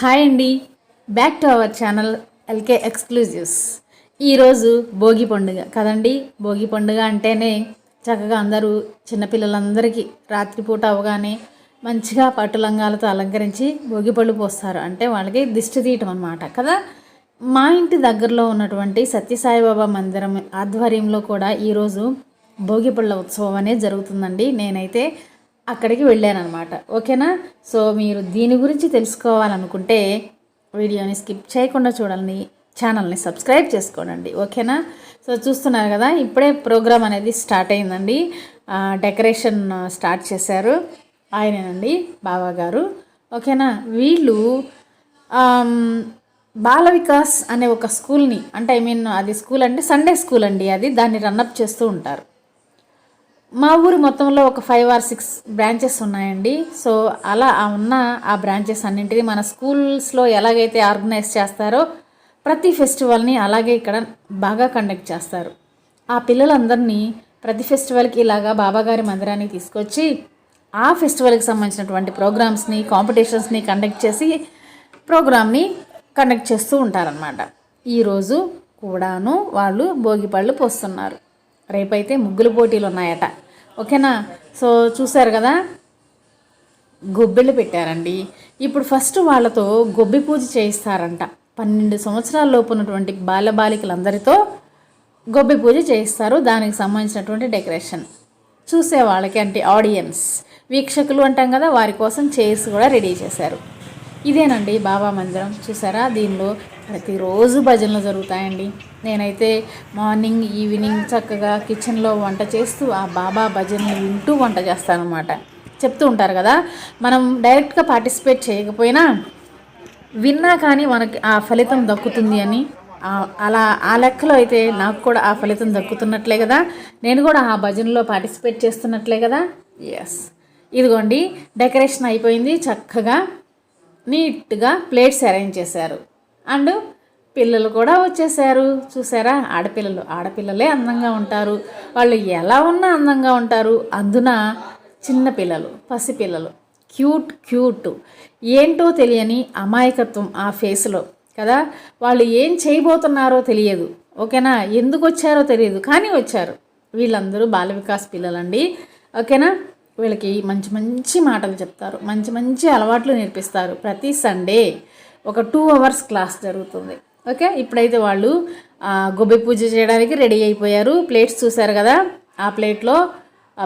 Hi అండి. Back to our channel LK exclusives ఈరోజు భోగి పండుగ కదండి. భోగి పండుగ అంటేనే చక్కగా అందరూ చిన్నపిల్లలందరికీ రాత్రిపూట అవగానే మంచిగా పట్టు లంగాలతో అలంకరించి భోగి పళ్ళు పోస్తారు. అంటే వాళ్ళకి దిష్టి తీయటం అనమాట కదా. మా ఇంటి దగ్గరలో ఉన్నటువంటి సత్యసాయిబాబా మందిరం ఆధ్వర్యంలో కూడా ఈరోజు భోగి పళ్ళ ఉత్సవం అనేది జరుగుతుందండి. నేనైతే అక్కడికి వెళ్ళానమాట ఓకేనా? సో మీరు దీని గురించి తెలుసుకోవాలనుకుంటే వీడియోని స్కిప్ చేయకుండా చూడాలని ఛానల్ని సబ్స్క్రైబ్ చేసుకోండి ఓకేనా? సో చూస్తున్నారు కదా ఇప్పుడే ప్రోగ్రామ్ అనేది స్టార్ట్ అయిందండి. డెకరేషన్ స్టార్ట్ చేశారు ఆయనేనండి బాబా గారు ఓకేనా? వీళ్ళు బాల వికాస్ అనే ఒక స్కూల్ని అంటే ఐ మీన్ అది స్కూల్ అంటే సండే స్కూల్ అండి అది దాన్ని రన్అప్ చేస్తూ ఉంటారు. మా ఊరు మొత్తంలో ఒక ఫైవ్ ఆర్ సిక్స్ బ్రాంచెస్ ఉన్నాయండి. సో అలా ఆ ఉన్న ఆ బ్రాంచెస్ అన్నింటినీ మన స్కూల్స్లో ఎలాగైతే ఆర్గనైజ్ చేస్తారో ప్రతి ఫెస్టివల్ని అలాగే ఇక్కడ బాగా కండక్ట్ చేస్తారు. ఆ పిల్లలందరినీ ప్రతి ఫెస్టివల్కి ఇలాగా బాబాగారి మందిరానికి తీసుకొచ్చి ఆ ఫెస్టివల్కి సంబంధించినటువంటి ప్రోగ్రామ్స్ని కాంపిటీషన్స్ని కండక్ట్ చేసి ప్రోగ్రామ్ని కండక్ట్ చేస్తూ ఉంటారనమాట ఈరోజు కూడాను వాళ్ళు భోగిపళ్ళు పోస్తున్నారు. రేపైతే ముగ్గులు పోటీలు ఉన్నాయట ఓకేనా? సో చూశారు కదా? గొబ్బెళ్ళు పెట్టారండి. ఇప్పుడు ఫస్ట్ వాళ్ళతో గొబ్బి పూజ చేయిస్తారంట. పన్నెండు సంవత్సరాల లోపు ఉన్నటువంటి బాలబాలికలందరితో గొబ్బి పూజ చేయిస్తారు. దానికి సంబంధించినటువంటి డెకరేషన్. చూసే వాళ్ళకి అంటే ఆడియన్స్. వీక్షకులు అంటాం కదా వారి కోసం చైర్స్ కూడా రెడీ చేశారు. ఇదేనండి బాబా మందిరం. చూసారా? దీనిలో ప్రతిరోజు భజనలు జరుగుతాయండి. నేనైతే మార్నింగ్ ఈవినింగ్ చక్కగా కిచెన్లో వంట చేస్తూ ఆ బాబా భజనలు వింటూ వంట చేస్తానమాట చెప్తూ ఉంటారు కదా మనం డైరెక్ట్గా పార్టిసిపేట్ చేయకపోయినా విన్నా కానీ మనకి ఆ ఫలితం దక్కుతుంది అని. అలా ఆ లెక్కలో అయితే నాకు కూడా ఆ ఫలితం దక్కుతున్నట్లే కదా నేను కూడా ఆ భజనలో పార్టిసిపేట్ చేస్తున్నట్లే కదా. ఎస్ ఇదిగోండి డెకరేషన్ అయిపోయింది చక్కగా నీట్గా ప్లేట్స్ అరేంజ్ చేశారు. అండ్ పిల్లలు కూడా వచ్చేసారు. చూసారా? ఆడపిల్లలు. ఆడపిల్లలే అందంగా ఉంటారు. వాళ్ళు ఎలా ఉన్నా అందంగా ఉంటారు. అందున చిన్న పిల్లలు పసిపిల్లలు క్యూట్ క్యూట్. ఏంటో తెలియని అమాయకత్వం ఆ ఫేస్లో. కదా? వాళ్ళు ఏం చేయబోతున్నారో తెలియదు. ఓకేనా? ఎందుకు వచ్చారో తెలియదు. కానీ వచ్చారు. వీళ్ళందరూ బాల వికాస్ పిల్లలండి. ఓకేనా? వీళ్ళకి మంచి మంచి మాటలు చెప్తారు. మంచి మంచి అలవాట్లు నేర్పిస్తారు. ప్రతి సండే ఒక టూ అవర్స్ క్లాస్ జరుగుతుంది. ఓకే ఇప్పుడైతే వాళ్ళు గొబ్బె పూజ చేయడానికి రెడీ అయిపోయారు. ప్లేట్స్ చూశారు కదా? ఆ ప్లేట్లో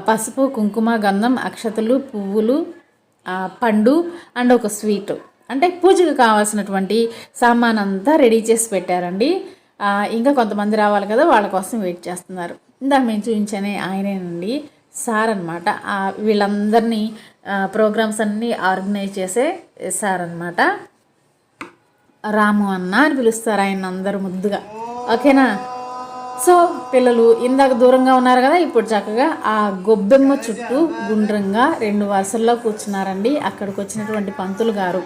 పసుపు కుంకుమ గంధం అక్షతలు పువ్వులు పండు అండ్ ఒక స్వీట్ అంటే పూజకు కావాల్సినటువంటి సామాన్ అంతా రెడీ చేసి పెట్టారండి. ఇంకా కొంతమంది రావాలి కదా? వాళ్ళ కోసం వెయిట్ చేస్తున్నారు. ఇందాక మేము చూపించనే ఆయనేనండి. సార్ అనమాట వీళ్ళందరినీ ప్రోగ్రామ్స్ అన్నీ ఆర్గనైజ్ చేసే సార్ అనమాట రాము అన్న అని పిలుస్తారు ఆయన అందరూ ముద్దుగా. ఓకేనా? సో పిల్లలు ఇందాక దూరంగా ఉన్నారు కదా ఇప్పుడు చక్కగా ఆ గొబ్బెమ్మ చుట్టూ గుండ్రంగా రెండు వరుసల్లో కూర్చున్నారండి. అక్కడికి వచ్చినటువంటి పంతులు గారు.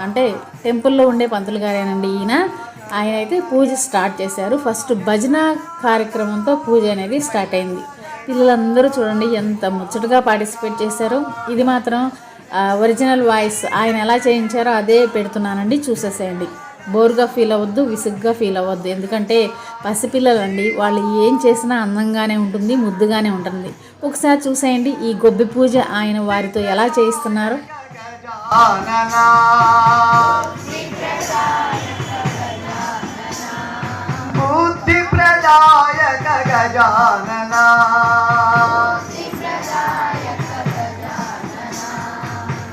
అంటే టెంపుల్లో ఉండే పంతులు గారేనండి ఈయన. ఆయన అయితే పూజ స్టార్ట్ చేశారు. ఫస్ట్ భజన కార్యక్రమంతో పూజ అనేది స్టార్ట్ అయింది. పిల్లలందరూ చూడండి ఎంత ముచ్చటగా పార్టిసిపేట్ చేశారు. ఇది మాత్రం ఒరిజినల్ వాయిస్ ఆయన ఎలా చేయించారో అదే పెడుతున్నానండి చూసేసేయండి. బోర్గా ఫీల్ అవ్వద్దు విసుగ్గా ఫీల్ అవ్వద్దు. ఎందుకంటే పసిపిల్లలండి వాళ్ళు ఏం చేసినా అందంగానే ఉంటుంది ముద్దుగానే ఉంటుంది. ఒకసారి చూసేయండి ఈ గొబ్బి పూజ ఆయన వారితో ఎలా చేయిస్తున్నారు. బుద్ధి ప్రదాయక గజాననా.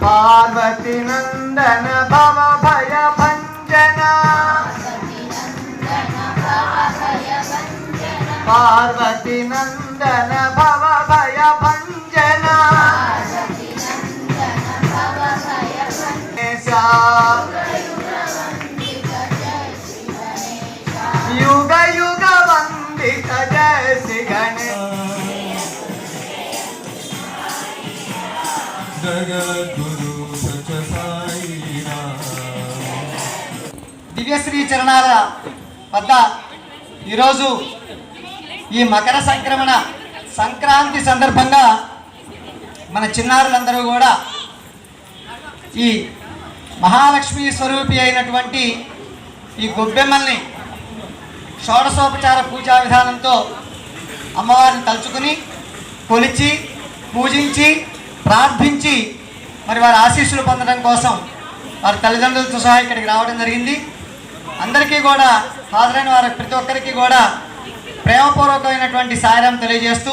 పార్వతి నందన భవ భయ భంజన. పార్వతి నందన భవ భయ భంజన. యుగ యుగ వందిత జయ దివ్యశ్రీ చరణాల వద్ద ఈరోజు ఈ మకర సంక్రమణ సంక్రాంతి సందర్భంగా మన చిన్నారులందరూ కూడా ఈ మహాలక్ష్మి స్వరూపి అయినటువంటి ఈ గొబ్బెమ్మల్ని షోడశోపచార పూజా విధానంతో అమ్మవారిని తలుచుకుని కొలిచి పూజించి ప్రార్థించి మరి వారి ఆశీస్సులు పొందడం కోసం వారి తల్లిదండ్రులతో సహా ఇక్కడికి రావడం జరిగింది. అందరికీ కూడా హాజరైన వారి ప్రతి ఒక్కరికి కూడా ప్రేమపూర్వకమైనటువంటి సాయం తెలియజేస్తూ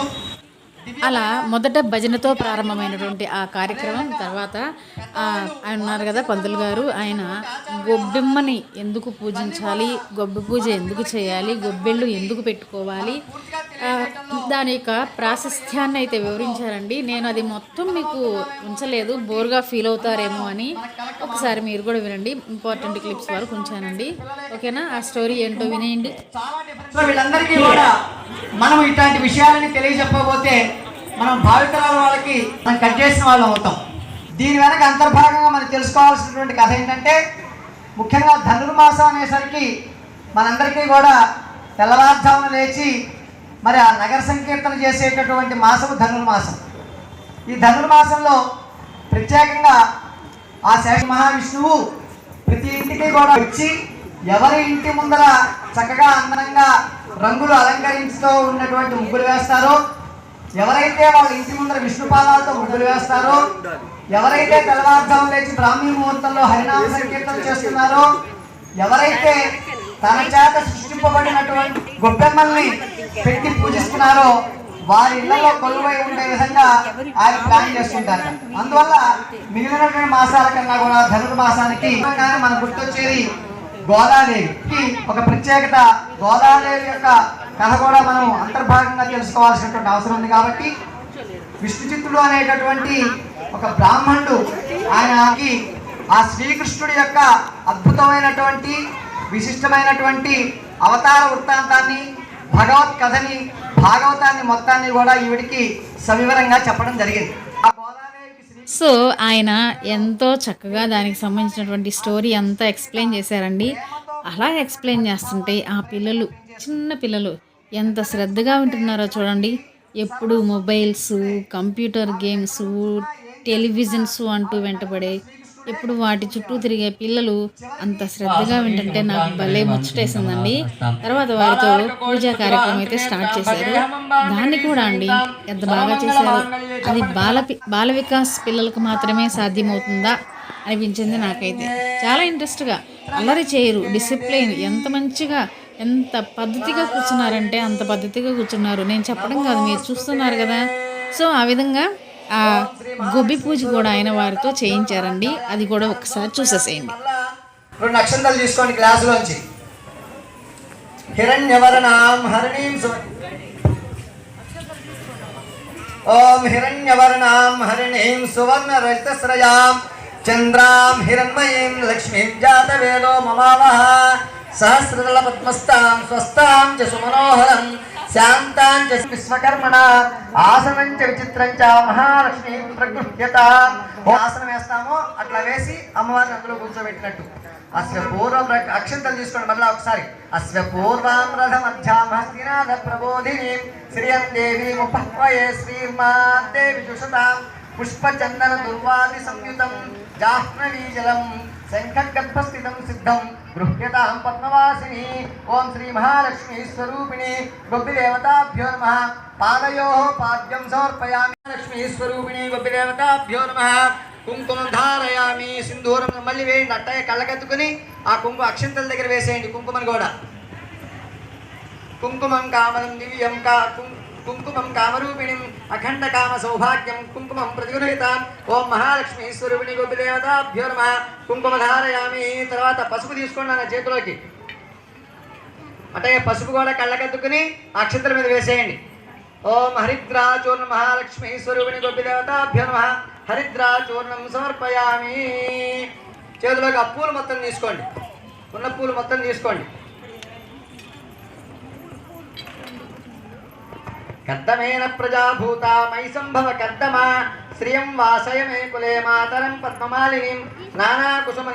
అలా మొదట భజనతో ప్రారంభమైనటువంటి ఆ కార్యక్రమం తర్వాత ఆయన ఉన్నారు కదా పంతులు గారు ఆయన గొబ్బెమ్మని ఎందుకు పూజించాలి గొబ్బె పూజ ఎందుకు చేయాలి గొబ్బెళ్ళు ఎందుకు పెట్టుకోవాలి దాని యొక్క ప్రాశస్త్యాన్ని అయితే వివరించారండి. నేను అది మొత్తం మీకు ఉంచలేదు బోర్గా ఫీల్ అవుతారేమో అని ఒకసారి మీరు కూడా వినండి. ఇంపార్టెంట్ క్లిప్స్ వరకు ఉంచానండి. ఓకేనా? ఆ స్టోరీ ఏంటో వినేయండి. వీళ్ళందరికీ కూడా మనం ఇట్లాంటి విషయాలని తెలియజెప్పబోతే మనం భావితరాల వాళ్ళకి మనం కట్ చేసిన వాళ్ళం అవుతాం. దీని వెనక అంతర్భాగంగా మనం తెలుసుకోవాల్సినటువంటి కథ ఏంటంటే ముఖ్యంగా ధనుర్మాసం అనేసరికి మనందరికీ కూడా తెల్లవారుజామున లేచి మరి ఆ నగర సంకీర్తన చేసేటటువంటి మాసము ధనుర్మాసం ఈ ధనుర్మాసంలో ప్రత్యేకంగా ఆ శేష మహావిష్ణువు ప్రతి ఇంటికి కూడా వచ్చి ఎవరి ఇంటి ముందర చక్కగా అందంగా రంగులు అలంకరించుతూ ఉన్నటువంటి ముగ్గులు వేస్తారో ఎవరైతే వాళ్ళ ఇంటి ముందర విష్ణుపాదాలతో ముగ్గులు వేస్తారో ఎవరైతే తెల్లవారుజాము లేచి బ్రాహ్మీ ముహూర్తంలో హరినామ సంకీర్తన చేస్తున్నారో ఎవరైతే తన చేత సృష్టింపబడినటువంటి గొప్పెమ్మల్ని పెట్టి పూజిస్తున్నారో వారి ఇళ్ళలో కొలువై ఉండే విధంగా ఆయన ప్లాన్ చేస్తుంటారు. అందువల్ల మిగిలినటువంటి మాసాల కన్నా కూడా ధనుర్మాసానికి కానీ మన గుర్తొచ్చేది గోదాదేవికి ఒక ప్రత్యేకత గోదాదేవి యొక్క కథ కూడా మనం అంతర్భాగంగా తెలుసుకోవాల్సినటువంటి అవసరం ఉంది కాబట్టి విష్ణుచిత్తుడు అనేటటువంటి ఒక బ్రాహ్మణుడు ఆయనకి ఆ శ్రీకృష్ణుడి యొక్క అద్భుతమైనటువంటి విశిష్టమైనటువంటి అవతార వృత్తాంతాన్ని భగవత్ కథని భాగవతాన్ని మొత్తాన్ని కూడా ఈవిడికి సవివరంగా చెప్పడం జరిగింది. సో ఆయన ఎంతో చక్కగా దానికి సంబంధించినటువంటి స్టోరీ అంతా ఎక్స్ప్లెయిన్ చేశారండి. అలా ఎక్స్ప్లెయిన్ చేస్తుంటే ఆ పిల్లలు చిన్న పిల్లలు ఎంత శ్రద్ధగా వింటున్నారో చూడండి. ఎప్పుడు మొబైల్స్ కంప్యూటర్ గేమ్స్ టెలివిజన్స్ అంటూ వెంటబడే ఎప్పుడు వాటి చుట్టూ తిరిగే పిల్లలు అంత శ్రద్ధగా వింటుంటే నాకు భలే ముచ్చటేసిందండి. తర్వాత వారితో పూజా కార్యక్రమం అయితే స్టార్ట్ చేశారు. దాన్ని కూడా అండి ఎంత బాగా చేశారు. అది బాల బాల వికాస్ పిల్లలకు మాత్రమే సాధ్యమవుతుందా అనిపించింది నాకైతే. చాలా ఇంట్రెస్ట్గా అల్లరి చేయరు డిసిప్లైన్ ఎంత మంచిగా ఎంత పద్ధతిగా కూర్చున్నారంటే అంత పద్ధతిగా కూర్చున్నారు. నేను చెప్పడం కాదు మీరు చూస్తున్నారు కదా. సో ఆ విధంగా ఆ గొబ్బి పూజ కూడా ఆయన వారితో చేయించారండి. అది కూడా ఒకసారి చూసేసేయండి. రెండు అక్షంతలు తీసుకోండి గ్లాసులోంచి. హిరణ్యవర్ణాం హరణీం ఓం హిరణ్యవర్ణాం హరిణీం సువర్ణ రజతశ్రయాం చంద్రాం హిరణ్మయీం లక్ష్మీం జాతవేదో మమావహ. సహస్రదళ పద్మస్తాం స్వస్తాం చ సుమనోహరం శాంతాం చ విశ్వకర్మణ ఆసనం చ విచిత్రం చ మహాలక్ష్మి ప్రగృహ్యత. ఆసనం వేస్తామో అట్లా వేసి అమ్మవారిని అందులో కూర్చోబెట్టినట్టు. అస్య పూర్వం అక్షంతలు తీసుకోండి మళ్ళీ ఒకసారి. అస్య పూర్వం రథమధ్యామస్తినాథ ప్రబోధిని. శ్రియం దేవి ఉపహ్వయే శ్రీర్మాన్ దేవి జుషతాం పుష్పచందన దుర్వాది సంయుతం. జాహ్నవీ జలం శంఖగర్భస్థితం సిద్ధం గృహ్యతాం పద్మవాసిని ఓం శ్రీ మహాలక్ష్మీ స్వరూపిణి గొబ్బిదేవతాభ్యో నమ పాదయో పాద్యం సమర్పయామి లక్ష్మీ స్వరూపిణి గొబ్బిదేవతాభ్యో నమ కుంకుమం ధారయామి సింధూరం మళ్ళీ వేయండి అట్టయ్య కళ్ళకెత్తుకుని ఆ కుంకుమ అక్షంతల దగ్గర వేసేయండి కుంకుమను కూడా. కుంకుమం కామలం దివ్యం కా కుం- కుంకుమం కామరూపిణిం అఖండ కామ సౌభాగ్యం కుంకుమం ప్రతిగృహీతాం ఓం మహాలక్ష్మి స్వరూపిణి గోపిదేవతాభ్యో నమ. కుంకుమ ధారయామి తర్వాత పసుపు తీసుకోండి నా చేతిలోకి. అంటే పసుపు కూడా కళ్ళకద్దుకుని అక్షంతల మీద వేసేయండి. ఓం హరిద్రాచూర్ణ మహాలక్ష్మి స్వరూపిణి గోపిదేవతాభ్యో నమ. హరిద్రాచూర్ణం సమర్పయామి. చేతిలోకి ఆ పూలు మొత్తం తీసుకోండి. ఉన్న పూలు మొత్తం తీసుకోండి. కర్దమేన ప్రజాభూత మై సంభవ కర్దమ? శ్రియం వాసయమే కులే మాతరం పద్మమాలిని. నానా కుసుమ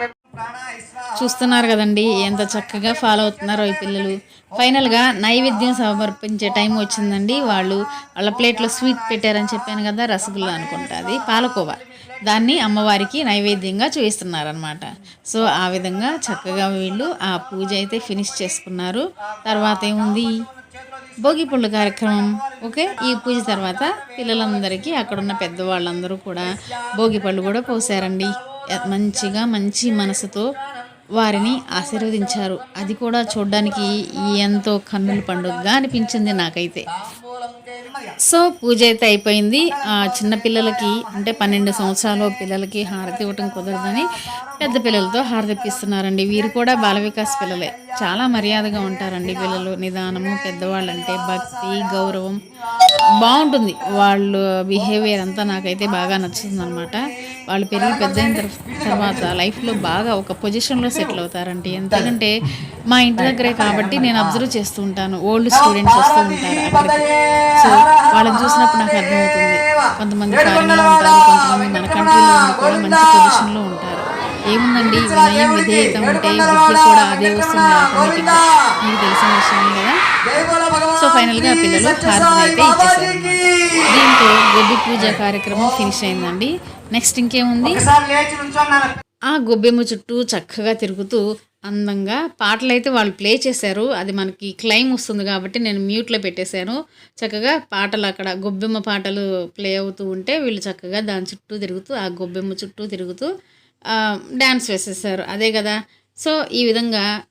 చూస్తున్నారు కదండి ఎంత చక్కగా ఫాలో అవుతున్నారో ఈ పిల్లలు. ఫైనల్గా నైవేద్యం సమర్పించే టైం వచ్చిందండి. వాళ్ళు వాళ్ళ ప్లేట్లో స్వీట్ పెట్టారని చెప్పాను కదా రసగుల్లా అనుకుంటా అది పాలకోవా. దాన్ని అమ్మవారికి నైవేద్యంగా చూపిస్తున్నారనమాట సో ఆ విధంగా చక్కగా వీళ్ళు ఆ పూజ అయితే ఫినిష్ చేసుకున్నారు. తర్వాత ఏముంది? భోగి పళ్ళు కార్యక్రమం ఓకే? ఈ పూజ తర్వాత పిల్లలందరికీ అక్కడున్న పెద్దవాళ్ళందరూ కూడా భోగి పళ్ళు కూడా పోసారండి. మంచిగా మంచి మనసుతో వారిని ఆశీర్వదించారు. అది కూడా చూడడానికి ఎంతో కన్నుల పండుగగా అనిపించింది నాకైతే. సో పూజ అయితే అయిపోయింది. ఆ చిన్న పిల్లలకి అంటే పన్నెండు సంవత్సరాల పిల్లలకి హారతి ఇవ్వటం కుదరదని పెద్ద పిల్లలతో హారతి ఇప్పిస్తున్నారండి. వీరు కూడా బాల వికాస్ పిల్లలే. చాలా మర్యాదగా ఉంటారండి పిల్లలు. నిదానము పెద్దవాళ్ళంటే భక్తి గౌరవం బాగుంటుంది. వాళ్ళు బిహేవియర్ అంతా నాకైతే బాగా నచ్చుతుంది అనమాట వాళ్ళు పెరిగి పెద్ద అయిన తర్వాత లైఫ్లో బాగా ఒక పొజిషన్లో సెటిల్ అవుతారండి. ఎందుకంటే మా ఇంటి దగ్గరే కాబట్టి నేను అబ్జర్వ్ చేస్తూ ఉంటాను. ఓల్డ్ స్టూడెంట్స్ వస్తూ ఉంటారు అక్కడికి. సో వాళ్ళని చూసినప్పుడు నాకు అర్థమవుతుంది. కొంతమంది ఫారెన్లో ఉంటారు కొంతమంది మన కంట్రీలో కూడా మంచి పొజిషన్లో ఉంటారు. ఏముందండి? వినయం విధేయత ఉంటే బుద్ధి కూడా అదే వస్తుంది ఆటోమేటిక్గా మీకు తెలిసిన విషయం కదా? సో ఫైనల్గా పిల్లలు హారతిని అయితే ఇచ్చేసారు దీంతో గొబ్బి పూజ కార్యక్రమం ఫినిష్ అయిందండి. నెక్స్ట్ ఇంకేముంది? ఆ గొబ్బెమ్మ చుట్టూ చక్కగా తిరుగుతూ అందంగా పాటలు అయితే వాళ్ళు ప్లే చేశారు. అది మనకి క్లైమ్ వస్తుంది కాబట్టి నేను మ్యూట్లో పెట్టేశాను. చక్కగా పాటలు అక్కడ గొబ్బెమ్మ పాటలు ప్లే అవుతూ ఉంటే వీళ్ళు చక్కగా దాని చుట్టూ తిరుగుతూ ఆ గొబ్బెమ్మ చుట్టూ తిరుగుతూ డ్యాన్స్ వేసేసారు అదే కదా. సో ఈ విధంగా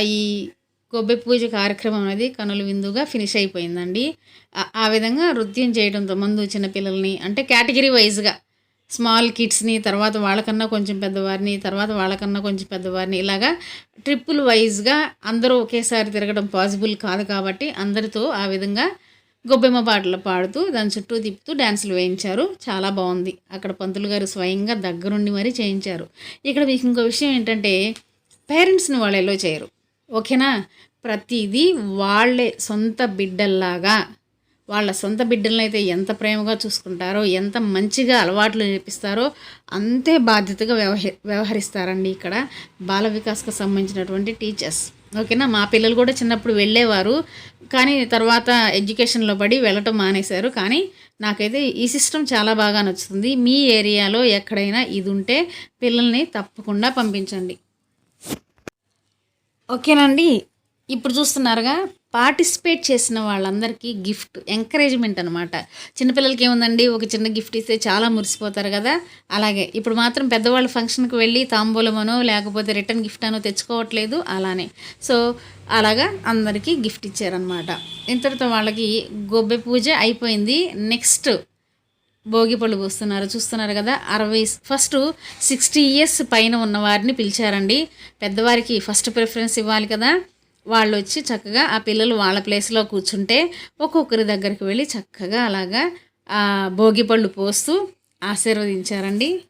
ఈ గొబ్బె పూజ కార్యక్రమం అనేది కనుల విందుగా ఫినిష్ అయిపోయిందండి. ఆ- ఆ విధంగా నృత్యం చేయడంతో ముందు చిన్నపిల్లల్ని అంటే కేటగిరీ వైజ్గా స్మాల్ కిడ్స్ని తర్వాత వాళ్ళకన్నా కొంచెం పెద్దవారిని తర్వాత వాళ్ళకన్నా కొంచెం పెద్దవారిని ఇలాగా ట్రిప్పులు వైజ్గా అందరూ ఒకేసారి తిరగడం పాసిబుల్ కాదు కాబట్టి అందరితో ఆ విధంగా గొబ్బెమ్మ పాటలు పాడుతూ దాని చుట్టూ తిప్పుతూ డ్యాన్సులు వేయించారు. చాలా బాగుంది. అక్కడ పంతులు గారు స్వయంగా దగ్గరుండి మరీ చేయించారు. ఇక్కడ మీకు ఇంకో విషయం ఏంటంటే పేరెంట్స్ని వాళ్ళు ఎల్లో చేయరు. ఓకేనా? ప్రతిదీ వాళ్ళే సొంత బిడ్డల్లాగా. వాళ్ళ సొంత బిడ్డలను అయితే ఎంత ప్రేమగా చూసుకుంటారో ఎంత మంచిగా అలవాట్లు నేర్పిస్తారో అంతే బాధ్యతగా వ్యవహ వ్యవహరిస్తారండి ఇక్కడ. బాల వికాస్కు సంబంధించినటువంటి టీచర్స్. ఓకేనా? మా పిల్లలు కూడా చిన్నప్పుడు వెళ్ళేవారు. కానీ తర్వాత ఎడ్యుకేషన్లో పడి వెళ్ళటం మానేశారు. కానీ నాకైతే ఈ సిస్టమ్ చాలా బాగా నచ్చుతుంది. మీ ఏరియాలో ఎక్కడైనా ఇది ఉంటే పిల్లల్ని తప్పకుండా పంపించండి. ఓకేనండి. ఇప్పుడు చూస్తున్నారుగా పార్టిసిపేట్ చేసిన వాళ్ళందరికీ గిఫ్ట్ ఎంకరేజ్మెంట్ అనమాట చిన్నపిల్లలకి ఏముందండి? ఒక చిన్న గిఫ్ట్ ఇస్తే చాలా మురిసిపోతారు కదా? అలాగే ఇప్పుడు మాత్రం పెద్దవాళ్ళ ఫంక్షన్కి వెళ్ళి తాంబూలమనో లేకపోతే రిటర్న్ గిఫ్ట్ అనో తెచ్చుకోవట్లేదు అలానే. సో అలాగా అందరికీ గిఫ్ట్ ఇచ్చారనమాట ఇంతటితో వాళ్ళకి గొబ్బె పూజ అయిపోయింది. నెక్స్ట్ భోగి పళ్ళు పోస్తున్నారు. చూస్తున్నారు కదా అరవై ఫస్ట్ సిక్స్టీ ఇయర్స్ పైన ఉన్న వారిని పిలిచారండి. పెద్దవారికి ఫస్ట్ ప్రిఫరెన్స్ ఇవ్వాలి కదా. వాళ్ళు వచ్చి చక్కగా ఆ పిల్లలు వాళ్ళ ప్లేస్లో కూర్చుంటే ఒక్కొక్కరి దగ్గరికి వెళ్ళి చక్కగా అలాగా ఆ భోగి పళ్ళు పోస్తూ ఆశీర్వదించారండి.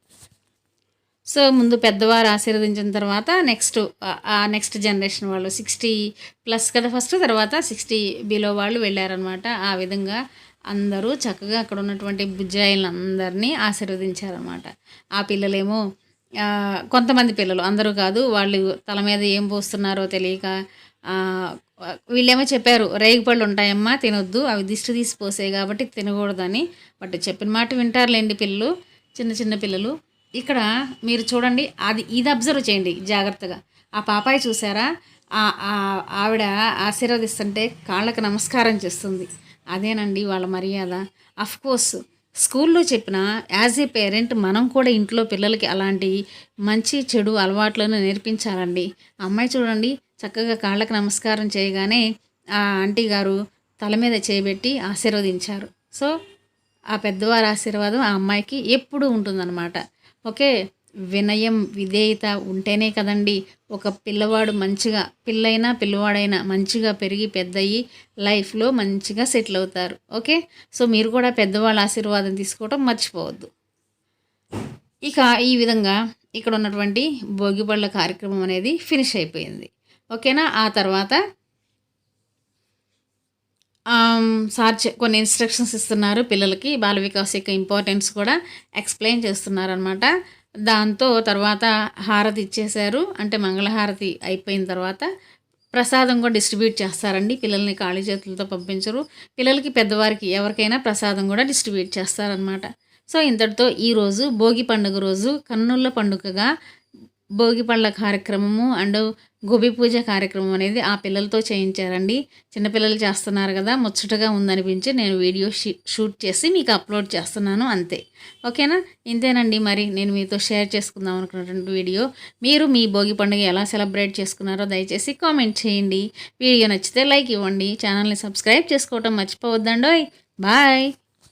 సో ముందు పెద్దవారు ఆశీర్వదించిన తర్వాత నెక్స్ట్ ఆ నెక్స్ట్ జనరేషన్ వాళ్ళు సిక్స్టీ ప్లస్ కదా ఫస్ట్ తర్వాత సిక్స్టీ బిలో వాళ్ళు వెళ్ళారనమాట ఆ విధంగా అందరూ చక్కగా అక్కడ ఉన్నటువంటి బుజ్జాయిలందరినీ ఆశీర్వదించారనమాట ఆ పిల్లలేమో కొంతమంది పిల్లలు అందరూ కాదు వాళ్ళు తల మీద ఏం పోస్తున్నారో తెలియక వీళ్ళేమో చెప్పారు రేగిపళ్ళు ఉంటాయమ్మా తినొద్దు అవి దిష్టి తీసిపోసాయి కాబట్టి తినకూడదని. బట్ చెప్పిన మాట వింటారులేండి పిల్లలు చిన్న చిన్న పిల్లలు. ఇక్కడ మీరు చూడండి అది ఇది అబ్జర్వ్ చేయండి జాగ్రత్తగా. ఆ పాపాయి చూసారా? ఆ ఆ- ఆవిడ ఆశీర్వదిస్తుంటే కాళ్ళకు నమస్కారం చేస్తుంది. అదేనండి వాళ్ళ మర్యాద. అఫ్కోర్స్ స్కూల్లో చెప్పిన యాజ్ ఏ పేరెంట్ మనం కూడా ఇంట్లో పిల్లలకి అలాంటి మంచి చెడు అలవాట్లను నేర్పించాలండి. అమ్మాయి చూడండి చక్కగా కాళ్ళకు నమస్కారం చేయగానే ఆ ఆంటీ గారు తల మీద చేయబెట్టి ఆశీర్వదించారు. సో ఆ పెద్దవారి ఆశీర్వాదం ఆ అమ్మాయికి ఎప్పుడూ ఉంటుందన్నమాట. ఓకే వినయం విధేయత ఉంటేనే కదండి ఒక పిల్లవాడు మంచిగా పిల్లైనా పిల్లవాడైనా మంచిగా పెరిగి పెద్దయి లైఫ్లో మంచిగా సెటిల్ అవుతారు. ఓకే సో మీరు కూడా పెద్దవాళ్ళ ఆశీర్వాదం తీసుకోవడం మర్చిపోవద్దు. ఇక ఈ విధంగా ఇక్కడ ఉన్నటువంటి భోగిపళ్ళ కార్యక్రమం అనేది ఫినిష్ అయిపోయింది. ఓకేనా? ఆ తర్వాత సార్ కొన్ని ఇన్స్ట్రక్షన్స్ ఇస్తున్నారు పిల్లలకి బాల వికాస్ యొక్క ఇంపార్టెన్స్ కూడా ఎక్స్ప్లెయిన్ చేస్తున్నారు అనమాట దాంతో తర్వాత హారతి ఇచ్చేశారు. అంటే మంగళహారతి అయిపోయిన తర్వాత ప్రసాదం కూడా డిస్ట్రిబ్యూట్ చేస్తారండి. పిల్లల్ని ఖాళీ చేతులతో పంపించరు. పిల్లలకి పెద్దవారికి ఎవరికైనా ప్రసాదం కూడా డిస్ట్రిబ్యూట్ చేస్తారనమాట సో ఇంతటితో ఈరోజు భోగి పండుగ రోజు కన్నుల పండుగగా భోగి పళ్ళ కార్యక్రమము అండ్ గోబీ పూజ కార్యక్రమం అనేది ఆ పిల్లలతో చేయించారండి. చిన్నపిల్లలు చేస్తున్నారు కదా ముచ్చటగా ఉందనిపించి నేను వీడియో షూట్ చేసి మీకు అప్లోడ్ చేస్తున్నాను అంతే. ఓకేనా? ఇంతేనండి మరి. నేను మీతో షేర్ చేసుకుందాం అనుకున్నటువంటి వీడియో. మీరు మీ భోగి పండుగ ఎలా సెలబ్రేట్ చేసుకున్నారో దయచేసి కామెంట్ చేయండి. వీడియో నచ్చితే లైక్ ఇవ్వండి. ఛానల్ని సబ్స్క్రైబ్ చేసుకోవటం మర్చిపోవద్దండోయ్. బాయ్!